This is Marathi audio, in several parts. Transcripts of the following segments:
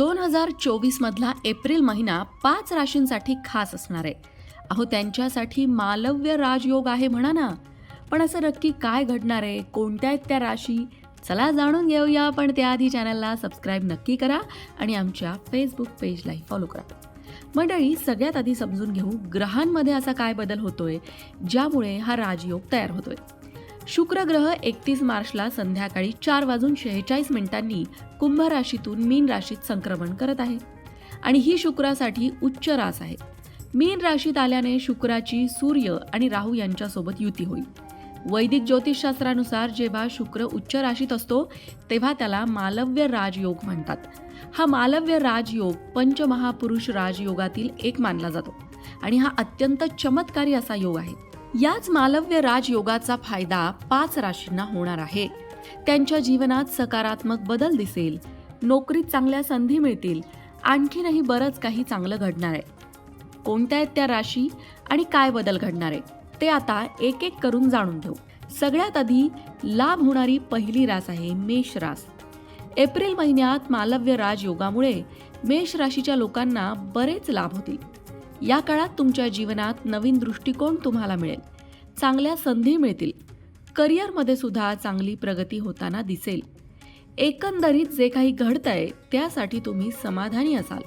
दोन हजार चोवीसमधला एप्रिल महिना पाच राशींसाठी खास असणार आहे. अहो त्यांच्यासाठी मालव्य राजयोग आहे म्हणा ना. पण असं नक्की काय घडणार आहे? कोणत्या आहेत त्या राशी? चला जाणून घेऊया पण त्याआधी चॅनलला सबस्क्राईब नक्की करा आणि आमच्या फेसबुक पेजलाही फॉलो करा. मंडळी सगळ्यात आधी समजून घेऊ ग्रहांमध्ये असा काय बदल होतोय? ज्यामुळे हा राजयोग तयार होतोय. शुक्र ग्रह एकतीस मार्चला संध्याकाळी चार वाजून शेहेचाळीस मिनिटांनी कुंभ राशीतून मीन राशीत संक्रमण करत आहे. आणि ही शुक्रासाठी उच्च रास आहे. मीन राशीत आल्याने शुक्राची सूर्य आणि राहू यांच्यासोबत युती होईल. वैदिक ज्योतिषशास्त्रानुसार जेव्हा शुक्र उच्च राशीत असतो तेव्हा त्याला मालव्य राजयोग म्हणतात. हा मालव्य राजयोग पंचमहापुरुष राजयोगातील एक मानला जातो. आणि हा अत्यंत चमत्कारी असा योग आहे. याच मालव्य राजयोगाचा फायदा पाच राशींना होणार आहे. त्यांच्या जीवनात सकारात्मक बदल दिसेल. नोकरीत चांगल्या संधी मिळतील. आणखीनही बरंच काही चांगलं घडणार आहे. कोणत्या आहेत त्या राशी आणि काय बदल घडणार आहे? ते आता एक एक करून जाणून घेऊ. सगळ्यात आधी लाभ होणारी पहिली रास आहे मेष रास. एप्रिल महिन्यात मालव्य राजयोगामुळे मेष राशीच्या लोकांना बरेच लाभ होतील. या काळात तुमच्या जीवनात नवीन दृष्टिकोन तुम्हाला मिळेल. चांगल्या संधी मिळतील. करिअरमध्ये सुद्धा चांगली प्रगती होताना दिसेल. एकंदरीत जे काही घडतंय त्यासाठी तुम्ही समाधानी असाल.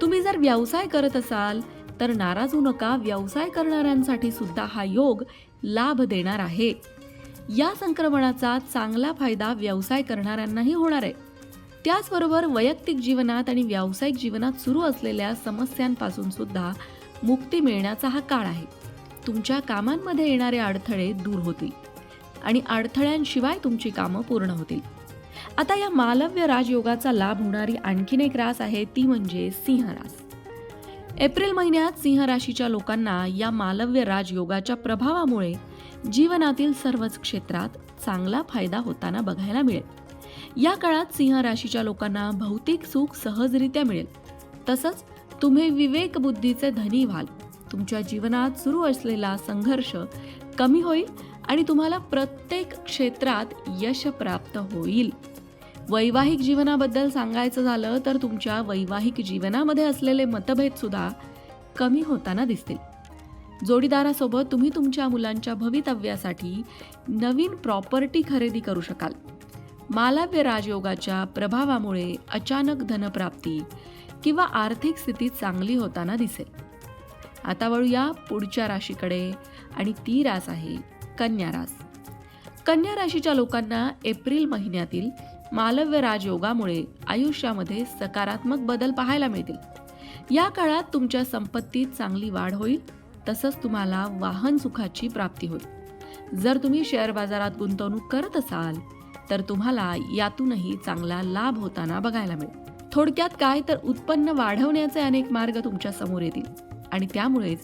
तुम्ही जर व्यवसाय करत असाल तर नाराज होऊ नका. व्यवसाय करणाऱ्यांसाठी सुद्धा हा योग लाभ देणार आहे. या संक्रमणाचा चांगला फायदा व्यवसाय करणाऱ्यांनाही होणार आहे. त्याचबरोबर वैयक्तिक जीवनात आणि व्यावसायिक जीवनात सुरू असलेल्या समस्यांपासून सुद्धा मुक्ती मिळण्याचा हा काळ आहे. तुमच्या कामांमध्ये येणारे अडथळे दूर होतील आणि अडथळ्यांशिवाय तुमची कामं पूर्ण होतील. आता या मालव्य राजयोगाचा लाभ होणारी आणखीन एक रास आहे ती म्हणजे सिंहरास एप्रिल महिन्यात सिंह राशीच्या लोकांना या मालव्य राजयोगाच्या प्रभावामुळे जीवनातील सर्वच क्षेत्रात चांगला फायदा होताना बघायला मिळेल. या काळात सिंह राशीच्या लोकांना भौतिक सुख सहजरित्या मिळेल. तसंच तुम्ही विवेक बुद्धीचे धनी व्हाल. तुमच्या जीवनात सुरू असलेला संघर्ष कमी होईल आणि तुम्हाला प्रत्येक क्षेत्रात यश प्राप्त होईल. वैवाहिक जीवनाबद्दल सांगायचं झालं तर तुमच्या वैवाहिक जीवनामध्ये असलेले मतभेद सुद्धा कमी होताना दिसतील. जोडीदारासोबत तुम्ही तुमच्या मुलांच्या भवितव्यासाठी नवीन प्रॉपर्टी खरेदी करू शकाल. मालव्य राजयोगाच्या प्रभावामुळे अचानक धनप्राप्ती किंवा आर्थिक स्थिती चांगली होताना दिसेल. आता वळूया पुढच्या राशीकडे आणि ती रास आहे कन्या रास. कन्या राशीच्या लोकांना एप्रिल महिन्यातील मालव्य राजयोगामुळे आयुष्यामध्ये सकारात्मक बदल पाहायला मिळतील. या काळात तुमच्या संपत्तीत चांगली वाढ होईल तसंच तुम्हाला वाहन सुखाची प्राप्ती होईल. जर तुम्ही शेअर बाजारात गुंतवणूक करत असाल तर तुम्हाला यातूनही चांगला लाभ होताना बघायला मिळेल. थोडक्यात काय तर उत्पन्न वाढवण्याचे अनेक मार्ग तुमच्यासमोर येतील. आणि त्यामुळेच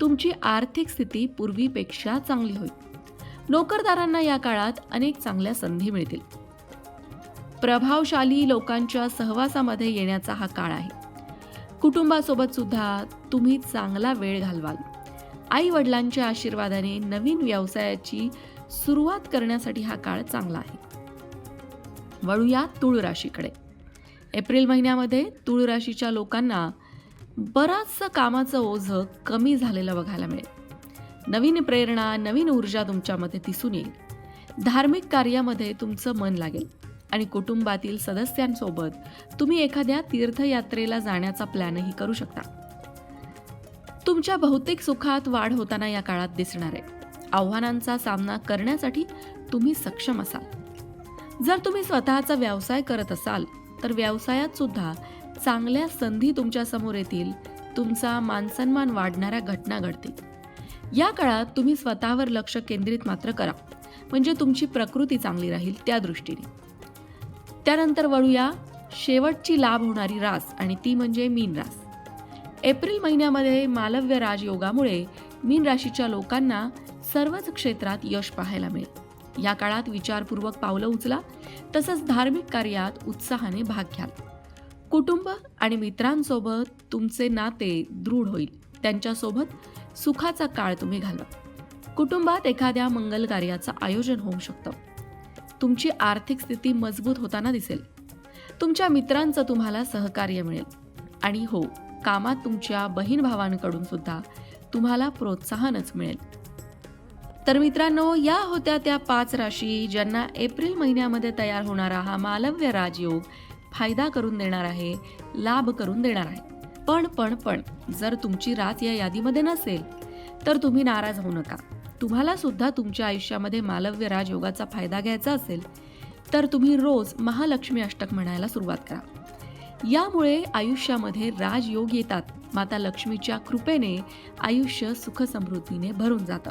तुमची आर्थिक स्थिती पूर्वीपेक्षा चांगली होईल. नोकरदारांना या काळात अनेक चांगल्या संधी मिळतील. प्रभावशाली लोकांच्या सहवासामध्ये येण्याचा हा काळ आहे. कुटुंबासोबत सुद्धा तुम्ही चांगला वेळ घालवाल. आई वडिलांच्या आशीर्वादाने नवीन व्यवसायाची सुरुवात करण्यासाठी हा काळ चांगला आहे. वळूया तुळ राशीकडे. एप्रिल महिन्यामध्ये तुळ राशीच्या लोकांना बराचसं कामाचं ओझं कमी झालेलं बघायला मिळेल. नवीन प्रेरणा नवीन ऊर्जा तुमच्यामध्ये दिसून येईल. धार्मिक कार्यामध्ये तुमचं मन लागेल आणि कुटुंबातील सदस्यांसोबत तुम्ही एखाद्या तीर्थयात्रेला जाण्याचा प्लॅनही करू शकता. तुमच्या भौतिक सुखात वाढ होताना या काळात दिसणार आहे. आव्हानांचा सामना करण्यासाठी तुम्ही सक्षम असाल. जर तुम्ही स्वतःचा व्यवसाय करत असाल तर व्यवसायात सुद्धा चांगल्या संधी तुमच्यासमोर येतील तुमचा मानसन्मान वाढणाऱ्या घटना घडतील. या काळात तुम्ही स्वतःवर लक्ष केंद्रित मात्र करा म्हणजे तुमची प्रकृती चांगली राहील त्या दृष्टीने. त्यानंतर वळूया शेवटची लाभ होणारी रास आणि ती म्हणजे मीन रास. एप्रिल महिन्यामध्ये मालव्य राजयोगामुळे मीन राशीच्या लोकांना सर्वच क्षेत्रात यश पाहायला मिळेल. या काळात विचारपूर्वक पावलं उचला तसंच धार्मिक कार्यात उत्साहाने भाग घ्याल. कुटुंब आणि मित्रांसोबत तुमचे नाते दृढ होईल. त्यांच्यासोबत सुखाचा काळ तुम्ही घालवा. कुटुंबात एखाद्या मंगल कार्याचं आयोजन होऊ शकतं. तुमची आर्थिक स्थिती मजबूत होताना दिसेल. तुमच्या मित्रांचं तुम्हाला सहकार्य मिळेल. आणि हो कामात तुमच्या बहीण भावांकडून सुद्धा तुम्हाला प्रोत्साहनच मिळेल. तर मित्रांनो या होत्या त्या पाच राशी ज्यांना एप्रिल महिन्यामध्ये तयार होणारा हा मालव्य राजयोग फायदा करून देणार आहे लाभ करून देणार आहे. पण पण पण जर तुमची रात या यादीमध्ये नसेल तर तुम्ही नाराज होऊ नका. तुम्हाला सुद्धा तुमच्या आयुष्यामध्ये मालव्य राजयोगाचा फायदा घ्यायचा असेल तर तुम्ही रोज महालक्ष्मी अष्टक म्हणायला सुरुवात करा. यामुळे आयुष्यामध्ये राजयोग येतात माता लक्ष्मीच्या कृपेने आयुष्य सुखसमृद्धीने भरून जातं.